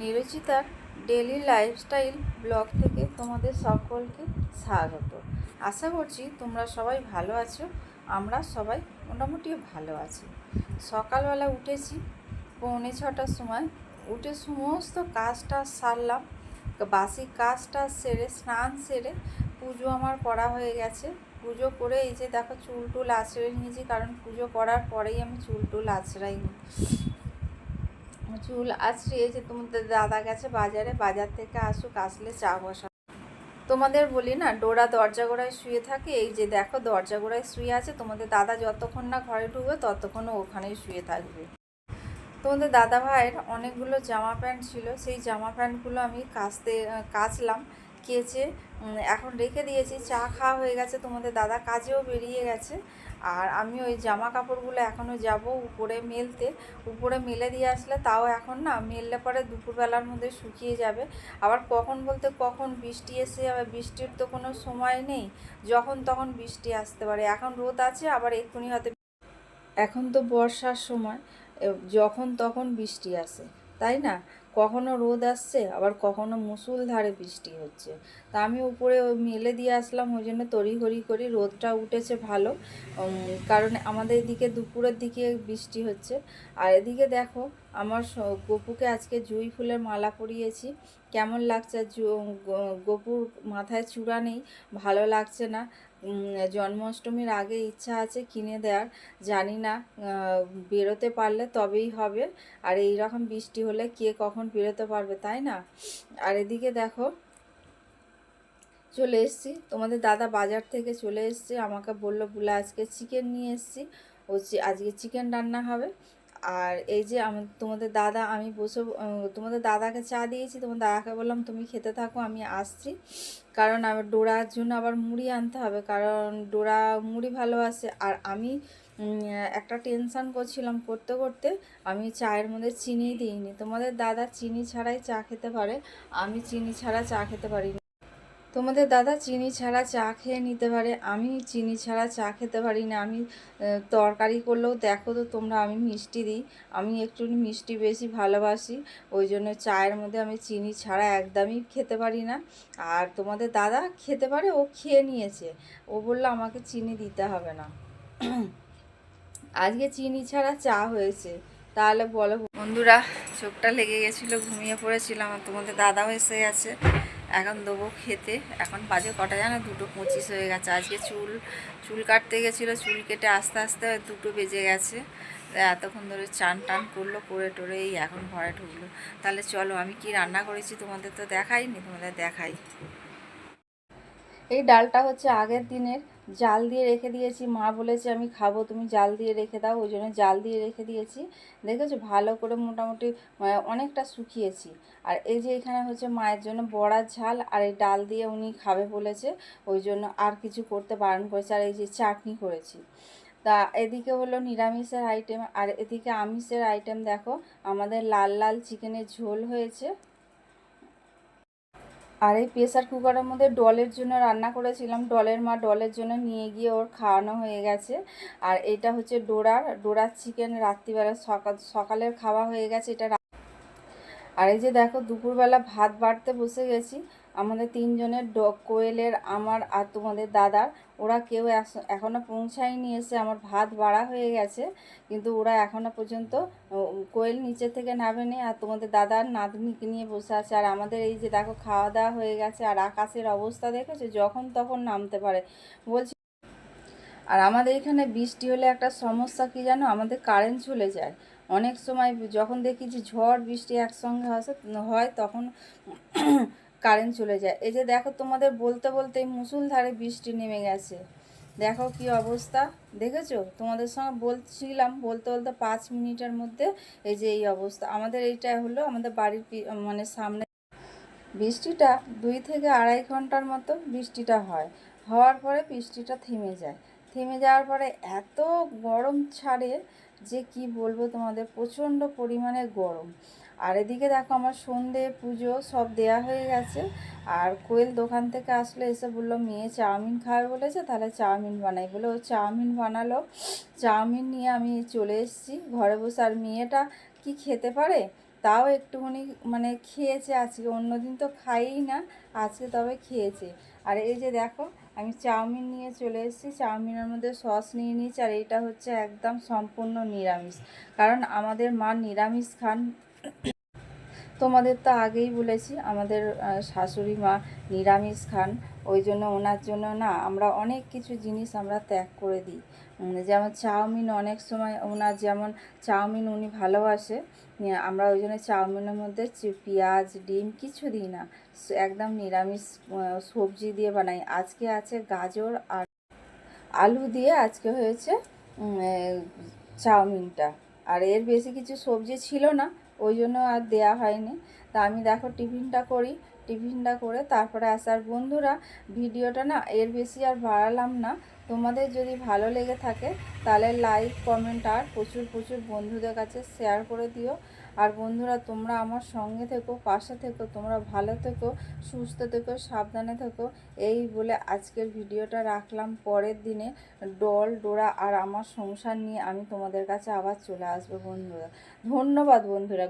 নিরুচিতার daily lifestyle blog থেকে তোমাদের সকলকে স্বাগত। আশা করছি তোমরা সবাই ভালো আছো, আমরা সবাই মোটামুটি ভালো আছি। সকালবেলা উঠেছি, পৌনে ছটার সময় উঠে সমস্ত কাজটা সারলাম, বাসি কাজটা সেরে, স্নান সেরে পুজো আমার করা হয়ে গেছে। পুজো করে এই যে দেখো চুল টুল আছড়ে নিয়েছি, কারণ পুজো করার পরেই আমি চুল টুল আছড়াই নিই চুল আছড়িয়ে যে তোমাদের দাদা গেছে বাজারে, বাজার থেকে আসুক, আসলে চা বসা। তোমাদের বলি না, ডোরা দরজা গোড়ায় শুয়ে থাকে। এই যে দেখো, দরজা গোড়ায় শুয়ে আছে। তোমাদের দাদা যতক্ষণ না ঘরে ঢুকবে, ততক্ষণ ওখানেই শুয়ে থাকবে। তোমাদের দাদা ভাইয়ের অনেকগুলো জামা প্যান্ট ছিল। সেই জামা প্যান্টগুলো আমি কাচতে কাচলাম। কেচে এখন রেখে দিয়েছি, চা খাওয়া হয়ে গেছে, তোমাদের দাদা কাজেও বেরিয়ে গেছে। আর আমি ওই জামা কাপড়গুলো এখনও যাব উপরে মেলতে। উপরে মেলে দিয়ে আসলে তাও এখন না মেললে পরে দুপুরবেলার মধ্যে শুকিয়ে যাবে। আবার কখন বলতে কখন বৃষ্টি এসে যাবে, বৃষ্টির তো কোনো সময় নেই। যখন তখন বৃষ্টি আসতে পারে। এখন রোদ আছে, আবার এক্ষুনি হয়তো এখন তো বর্ষার সময় যখন তখন বৃষ্টি আসে। তাই না? কখনো রোদ আসছে, আবার কখনো মুসুলধারে বৃষ্টি হচ্ছে। তা আমি উপরে মেলে দিয়ে আসলাম, ওই জন্য তড়িঘড়ি করি, রোদটা উঠেছে ভালো। কারণ আমাদের এদিকে দুপুরের দিকে বৃষ্টি হচ্ছে। আর এদিকে দেখো, আমার গপুকে আজকে জুঁই ফুলের মালা পরিয়েছি। কেমন লাগছে? গপুর মাথায় চূড়া নেই, ভালো লাগছে না। জন্মাষ্টমীর আগে ইচ্ছা আছে কিনে দেওয়ার, জানি না বেরোতে পারলে তবেই হবে। আর এই রকম বৃষ্টি হলে কে কখন বেরোতে পারবে, তাই না? আর এদিকে দেখো, চলে এসেছি। তোমাদের দাদা বাজার থেকে চলে এসেছে, আমাকে বলল, বলে, আজকে চিকেন নিয়ে এসেছি। ও আজকে চিকেন রান্না হবে। আর এই যে আমি, তোমাদের দাদা, আমি বসে তোমাদের দাদাকে চা দিয়েছি, তোমার দাদাকে বললাম, তুমি খেতে থাকো, আমি আসছি। কারণ আমার ডোরার জন্য আবার মুড়ি আনতে হবে, কারণ ডোরা মুড়ি ভালোবাসে। আর আমি একটা টেনশান করছিলাম করতে করতে, আমি চায়ের মধ্যে চিনি দিইনি। তোমাদের দাদা চিনি ছাড়াই চা খেতে পারে, আমি চিনি ছাড়া চা খেতে পারি না। তোমাদের দাদা চিনি ছাড়া চা খেয়ে নিতে পারে, আমি চিনি ছাড়া চা খেতে পারি না। আমি তরকারি করলেও দেখো তো তোমরা, আমি মিষ্টি দিই। আমি একটু মিষ্টি বেশি ভালোবাসি, ওই জন্য চায়ের মধ্যে আমি চিনি ছাড়া একদমই খেতে পারি না। আর তোমাদের দাদা খেতে পারে, ও খেয়ে নিয়েছে। ও বলল আমাকে চিনি দিতে হবে না। আজকে চিনি ছাড়া চা হয়েছে। তাহলে বলো বন্ধুরা, চোখটা লেগে গেছিল, ঘুমিয়ে পড়েছিলাম, আর তোমাদের দাদাও এসে গেছে। এখন দেবো খেতে। এখন বাজে কটা জানো? দুটো পঁচিশ হয়ে গেছে। আজকে চুল চুল কাটতে গেছিল, চুল কেটে আস্তে আস্তে দুটো বেজে গেছে। এতক্ষণ ধরে চান টান করল, করে টোরে এই এখন ঘরে ঢুকলো। তাহলে চলো, আমি কি রান্না করেছি তোমাদের তো দেখাইনি? তোমাদের দেখাই। এই ডালটা হচ্ছে আগের দিনের। জাল দিয়ে রেখে দিয়েছি। মা বলেছে, আমি খাব, তুমি জাল দিয়ে রেখে দাও। ওই জন্য জাল দিয়ে রেখে দিয়েছি। দেখেছ? ভালো করে মোটামুটি অনেকটা শুকিয়েছি। আর এই যে এখানে হচ্ছে মায়ের জন্য বড়ার ঝাল, আর এই ডাল দিয়ে উনি খাবে বলেছে। ওই জন্য আর কিছু করতে বারণ করেছে। আর এই যে চাটনি করেছি। তা এদিকে হলো নিরামিষের আইটেম আর এদিকে আমিষের আইটেম দেখো। আমাদের লাল লাল চিকেনের ঝোল হয়েছে। আর এই প্রেসার কুকারের মধ্যে ডলের জন্য রান্না করেছিলাম। ডলের মা ডলের জন্য নিয়ে গিয়ে ওর খাওয়ানো হয়ে গেছে। আর এটা হচ্ছে ডোরার। ডোরার চিকেন রাত্রিবেলা সকাল সকালের খাওয়া হয়ে গেছে। এটা আর এই যে দেখো, দুপুরবেলা ভাত বাড়তে বসে গেছি। আমাদের তিনজনের ড- কোয়েলের, আমার আর তোমাদের দাদার। ওরা কেউ এস- এখনও পৌঁছায়নি এসে, আমার ভাত বাড়া হয়ে গেছে। কিন্তু ওরা এখনও পর্যন্ত কোয়েল নিচে থেকে নামেনি আর তোমাদের দাদার নাতনিকে নিয়ে বসে আছে। আর আমাদের এই যে দেখো খাওয়া দাওয়া হয়ে গেছে আর আকাশের অবস্থা দেখেছ? যখন তখন নামতে পারে। বলছি, আর আমাদের এখানে বৃষ্টি হলে একটা সমস্যা কি জানো? আমাদের কারেন্ট চলে যায়। অনেক সময় যখন দেখি যে ঝড়, বৃষ্টি একসঙ্গে আসে, হয় তখন কারেন্ট চলে যায়। এই যে দেখো তোমাদের বলতে বলতে মুসুলধারে বৃষ্টি নেমে গেছে। দেখো কি অবস্থা, দেখেছ? তোমাদের সঙ্গে বলছিলাম, বলতে বলতে পাঁচ মিনিটের মধ্যে এই যে এই অবস্থা। আমাদের এইটা হলো আমাদের বাড়ির মানে সামনে বৃষ্টিটা দুই থেকে আড়াই ঘণ্টার মতো বৃষ্টিটা হয়। হওয়ার পরে বৃষ্টিটা থেমে যায়। থেমে যাওয়ার পরে এত গরম ছাড়ে যে কি বলব তোমাদের, প্রচণ্ড পরিমাণে গরম। আর এদিকে দেখো আমার সন্ধে, পুজো সব দেয়া হয়ে গেছে। আর কোয়েল দোকান থেকে আসলে এসে বলল, মেয়ে চাউমিন খাবে বলেছে, তাহলে চাউমিন বানাই। বলে, ও চাউমিন বানালো। চাউমিন নিয়ে আমি চলে এসেছি ঘরে বসে। আর মেয়েটা কি খেতে পারে? তাও একটুখানি মানে খেয়েছে আজকে, অন্যদিন তো খাইই না, আজকে তবে খেয়েছে। আর এই যে দেখো, আমি চাউমিন নিয়ে চলে এসেছি, চাউমিনের মধ্যে সস নিয়ে নিয়েছি, আর এটা হচ্ছে একদম সম্পূর্ণ নিরামিষ। কারণ আমাদের মা নিরামিষ খান। তোমাদের তো আগেই বলেছি, আমাদের শাশুড়ি মা নিরামিষ খান। ওই জন্য ওনার জন্য না আমরা অনেক কিছু জিনিস আমরা ত্যাগ করে দিই। যেমন চাউমিন অনেক সময় ওনার যেমন চাউমিন উনি ভালোবাসে আমরা ওই জন্য চাউমিনের মধ্যে পেঁয়াজ, ডিম কিছু দিই না। একদম নিরামিষ সবজি দিয়ে বানাই। আজকে আছে গাজর আর আলু দিয়ে আজকে হয়েছে চাউমিনটা। আর এর বেশি কিছু সবজি ছিল না, ওই জন্য আর দেয়া হয়নি। তা আমি দেখো টিফিনটা করি, টিফিনটা করে তারপরে আসার বন্ধুরা, ভিডিওটা না এর বেশি আর বাড়ালাম না। তোমাদের যদি ভালো লেগে থাকে, তাহলে লাইক কমেন্ট আর প্রচুর প্রচুর বন্ধুদের কাছে শেয়ার করে দিও। আর বন্ধুরা, তোমরা আমার সঙ্গে থেকো, পাশে থেকো, তোমরা ভালো থেকো, সুস্থ থেকো, সাবধানে থেকো। এই বলে আজকের ভিডিওটা রাখলাম। পরের দিনে ডল, ডোরা আর আমার সংসার নিয়ে আমি তোমাদের কাছে আবার চলে আসব বন্ধুরা। ধন্যবাদ বন্ধুরা।